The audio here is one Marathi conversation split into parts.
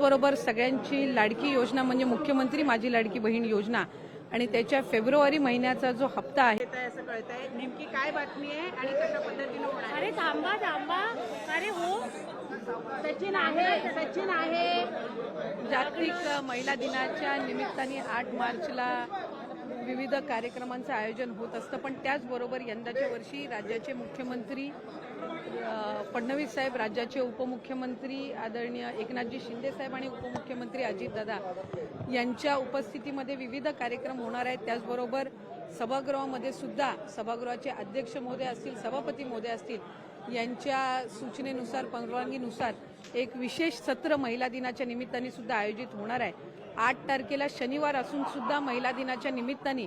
त्याचबरोबर सगळ्यांची लाडकी योजना म्हणजे मुख्यमंत्री माझी लाडकी बहीण योजना. आणि त्याच्या फेब्रुवारी महिन्याचा जो हप्ता आहे. असं कळत आहे नेमकी काय बातमी आहे आणि कशा पद्धतीनं होणार आहे? अरे थांबा थांबा. अरे हो. सचिन आहे सचिन आहे. जागतिक महिला दिनाच्या निमित्ताने आठ मार्चला विविध कार्यक्रमांचं आयोजन होत असतं पण त्याचबरोबर यंदाच्या वर्षी राज्याचे मुख्यमंत्री फडणवीस साहेब राज्याचे उपमुख्यमंत्री आदरणीय एकनाथजी शिंदे साहेब आणि उपमुख्यमंत्री अजितदादा यांच्या उपस्थितीमध्ये विविध कार्यक्रम होणार आहेत. त्याचबरोबर सभागृहामध्ये सुद्धा सभागृहाचे अध्यक्ष महोदय असतील सभापती महोदय असतील यांच्या सूचनेनुसार परवानगीनुसार एक विशेष सत्र महिला दिनाच्या निमित्ताने सुद्धा आयोजित होणार आहे. आठ तारखेला शनिवार असून सुद्धा महिला दिनाच्या निमित्ताने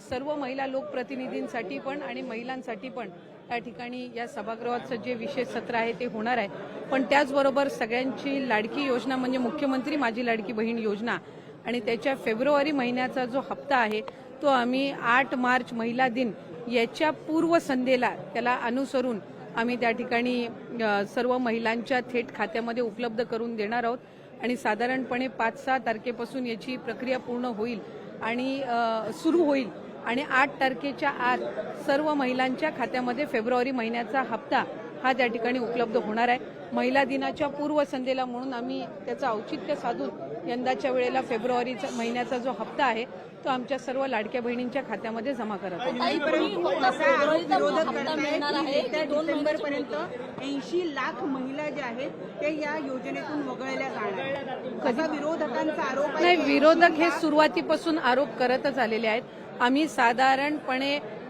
सर्व महिला लोकप्रतिनिधींसाठी पण आणि महिलांसाठी पण या ठिकाणी या सभागृहाचं जे विशेष सत्र आहे ते होणार आहे. पण त्याचबरोबर सगळ्यांची लाडकी योजना म्हणजे मुख्यमंत्री माझी लाडकी बहीण योजना आणि त्याच्या फेब्रुवारी महिन्याचा जो हप्ता आहे तो आम्ही आठ मार्च महिला दिन याच्या पूर्वसंध्येला त्याला अनुसरून आम्ही त्या ठिकाणी सर्व महिलांच्या थेट खात्यामध्ये उपलब्ध करून देणार आहोत. आणि साधारणपणे पाच सहा तारखेपासून याची प्रक्रिया पूर्ण होईल आणि सुरू होईल. आणि आठ तारखेच्या आत सर्व महिलांच्या खात्यामध्ये फेब्रुवारी महिन्याचा हप्ता हा त्या ठिकाणी उपलब्ध होणार आहे. महिला दिनाच्या पूर्वसंध्येला म्हणून आम्ही त्याचं औचित्य साधून यंदाच्या वेळेला फेब्रुवारीचा महिन्याचा जो हप्ता आहे तो आमच्या सर्व लाडक्या बहिणींच्या खात्यामध्ये जमा करत आहोत ऐंशी लाख महिला ज्या आहेत ते या योजनेतून वगळल्या जाणार विरोधकांचा आरोप नाही विरोधक हे सुरुवातीपासून आरोप करतच आलेले आहेत. आम्ही साधारणपणे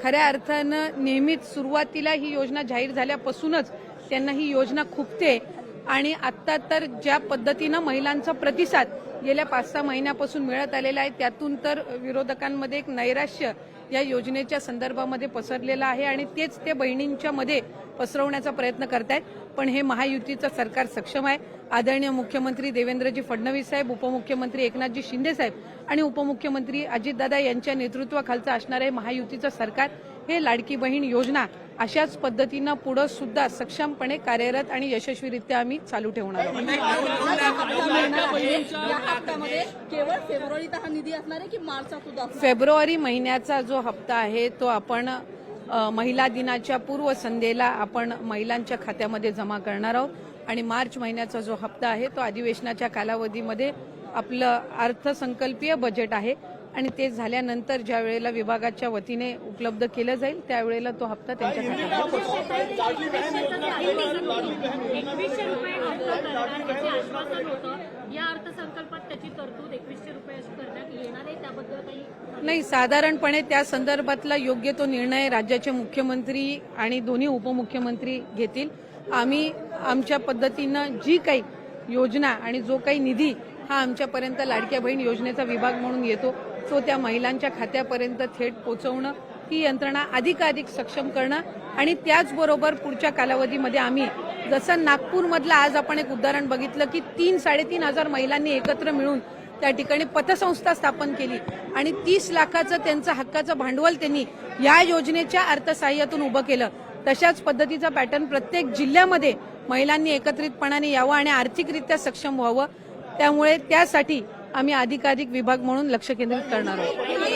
खऱ्या अर्थानं नेहमीच सुरुवातीला ही योजना जाहीर झाल्यापासूनच त्यांना ही योजना खुपते. आणि आत्ता तर ज्या पद्धतीनं महिलांचा प्रतिसाद गेल्या पाच सहा महिन्यापासून मिळत आलेला आहे त्यातून तर विरोधकांमध्ये एक नैराश्य या योजनेच्या संदर्भामध्ये पसरलेलं आहे आणि तेच ते बहिणींच्या मध्ये पसरवण्याचा प्रयत्न करतायत. पण हे महायुतीचं सरकार सक्षम आहे. आदरणीय मुख्यमंत्री देवेंद्रजी फडणवीस साहेब उपमुख्यमंत्री एकनाथजी शिंदे साहेब आणि उपमुख्यमंत्री अजितदादा यांच्या नेतृत्वाखालचं असणारे महायुतीचं सरकार. हे लाडकी बहीण योजना अशाच पद्धतीनं पुढं सुद्धा सक्षमपणे कार्यरत आणि यशस्वीरित्या आम्ही चालू ठेवणार आहोत. केवळ फेब्रुवारी महिन्याचा जो हप्ता आहे तो आपण महिला दिनाच्या पूर्वसंध्येला आपण महिलांच्या खात्यामध्ये जमा करणार आहोत. आणि मार्च महिन्याचा जो हप्ता आहे तो अधिवेशनाच्या कालावधीमध्ये आपलं अर्थसंकल्पीय बजेट आहे. आणि ते झाल्यानंतर ज्या वेळेला विभागाच्या वतीने उपलब्ध केलं जाईल त्यावेळेला तो हप्ता त्यांच्या नाही साधारणपणे त्या संदर्भातला योग्य तो निर्णय राज्याचे मुख्यमंत्री आणि दोन्ही उपमुख्यमंत्री घेतील. आम्ही आमच्या पद्धतीनं जी काही योजना आणि जो काही निधी हा आमच्यापर्यंत लाडक्या बहीण योजनेचा विभाग म्हणून येतो तो त्या महिलांच्या खात्यापर्यंत थेट पोहोचवणं ही यंत्रणा अधिकाधिक सक्षम करणं आणि त्याचबरोबर पुढच्या कालावधीमध्ये आम्ही जसं नागपूरमधलं आज आपण एक उदाहरण बघितलं की तीन साडेतीन हजार महिलांनी एकत्र मिळून त्या ठिकाणी पतसंस्था स्थापन केली आणि तीस लाखाचं त्यांचं हक्काचं भांडवल त्यांनी या योजनेच्या अर्थसहाय्यातून उभं केलं. तशाच पद्धतीचा पॅटर्न प्रत्येक जिल्ह्यामध्ये महिलांनी एकत्रितपणाने यावं आणि आर्थिकरित्या सक्षम व्हावं. त्यामुळे त्यासाठी आम्ही अधिकाधिक विभाग म्हणून लक्ष केंद्रित करणार आहोत.